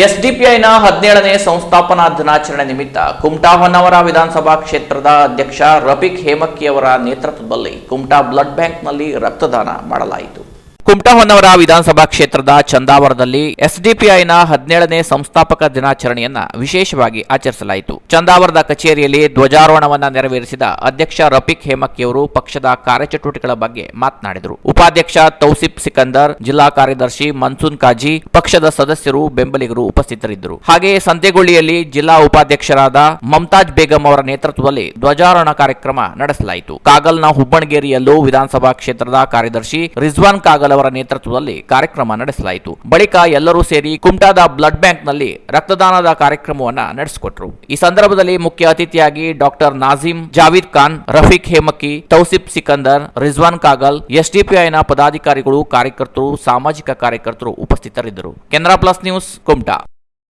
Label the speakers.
Speaker 1: ಎಸ್ಡಿಪಿಐನ ಹದಿನೇಳನೇ ಸಂಸ್ಥಾಪನಾ ದಿನಾಚರಣೆ ನಿಮಿತ್ತ ಕುಮಟಾ ಹೊನ್ನವರ ವಿಧಾನಸಭಾ ಕ್ಷೇತ್ರದ ಅಧ್ಯಕ್ಷ ರಫೀಕ್ ಹೇಮಕ್ಕಿಯವರ ನೇತೃತ್ವದಲ್ಲಿ ಕುಮಟಾ ಬ್ಲಡ್ ಬ್ಯಾಂಕ್ನಲ್ಲಿ ರಕ್ತದಾನ ಮಾಡಲಾಯಿತು. ಕುಮಟಾ ಹೊನ್ನವರ ವಿಧಾನಸಭಾ ಕ್ಷೇತ್ರದ ಚಂದಾವರದಲ್ಲಿ ಎಸ್ಡಿಪಿಐನ ಹದಿನೇಳನೇ ಸಂಸ್ಥಾಪಕ ದಿನಾಚರಣೆಯನ್ನ ವಿಶೇಷವಾಗಿ ಆಚರಿಸಲಾಯಿತು. ಚಂದಾವರದ ಕಚೇರಿಯಲ್ಲಿ ಧ್ವಜಾರೋಹಣವನ್ನ ನೆರವೇರಿಸಿದ ಅಧ್ಯಕ್ಷ ರಫೀಕ್ ಹೇಮಕ್ಕಿಯವರು ಪಕ್ಷದ ಕಾರ್ಯಚಟುವಟಿಕೆಗಳ ಬಗ್ಗೆ ಮಾತನಾಡಿದರು. ಉಪಾಧ್ಯಕ್ಷ ತೌಸಿಫ್ ಸಿಕಂದರ್, ಜಿಲ್ಲಾ ಕಾರ್ಯದರ್ಶಿ ಮನ್ಸೂನ್ ಕಾಜಿ, ಪಕ್ಷದ ಸದಸ್ಯರು, ಬೆಂಬಲಿಗರು ಉಪಸ್ಥಿತರಿದ್ದರು. ಹಾಗೆಯೇ ಸಂದೇಗುಳ್ಳಿಯಲ್ಲಿ ಜಿಲ್ಲಾ ಉಪಾಧ್ಯಕ್ಷರಾದ ಮಮತಾಜ್ ಬೇಗಂ ಅವರ ನೇತೃತ್ವದಲ್ಲಿ ಧ್ವಜಾರೋಹಣ ಕಾರ್ಯಕ್ರಮ ನಡೆಸಲಾಯಿತು. ಕಾಗಲ್ನ ಹುಬ್ಬಣಗೇರಿಯಲ್ಲೂ ವಿಧಾನಸಭಾ ಕ್ಷೇತ್ರದ ಕಾರ್ಯದರ್ಶಿ ರಿಜ್ವಾನ್ ಕಾಗಲ್ ಅವರ ನೇತೃತ್ವದಲ್ಲಿ ಕಾರ್ಯಕ್ರಮ ನಡೆಸಲಾಯಿತು. ಬಳಿಕ ಎಲ್ಲರೂ ಸೇರಿ ಕುಮಟಾದ ಬ್ಲಡ್ ಬ್ಯಾಂಕ್ನಲ್ಲಿ ರಕ್ತದಾನದ ಕಾರ್ಯಕ್ರಮವನ್ನ ನಡೆಸಿಕೊಟ್ರು. ಈ ಸಂದರ್ಭದಲ್ಲಿ ಮುಖ್ಯ ಅತಿಥಿಯಾಗಿ ಡಾಕ್ಟರ್ ನಾಜಿಮ್ ಜಾವೀದ್ ಖಾನ್, ರಫೀಕ್ ಹೇಮಕ್ಕಿ, ತೌಸಿಫ್ ಸಿಕಂದರ್, ರಿಜ್ವಾನ್ ಕಾಗಲ್, ಎಸ್ಡಿಪಿಐನ ಪದಾಧಿಕಾರಿಗಳು, ಕಾರ್ಯಕರ್ತರು, ಸಾಮಾಜಿಕ ಕಾರ್ಯಕರ್ತರು ಉಪಸ್ಥಿತರಿದ್ದರು. Canara plus news, Kumta.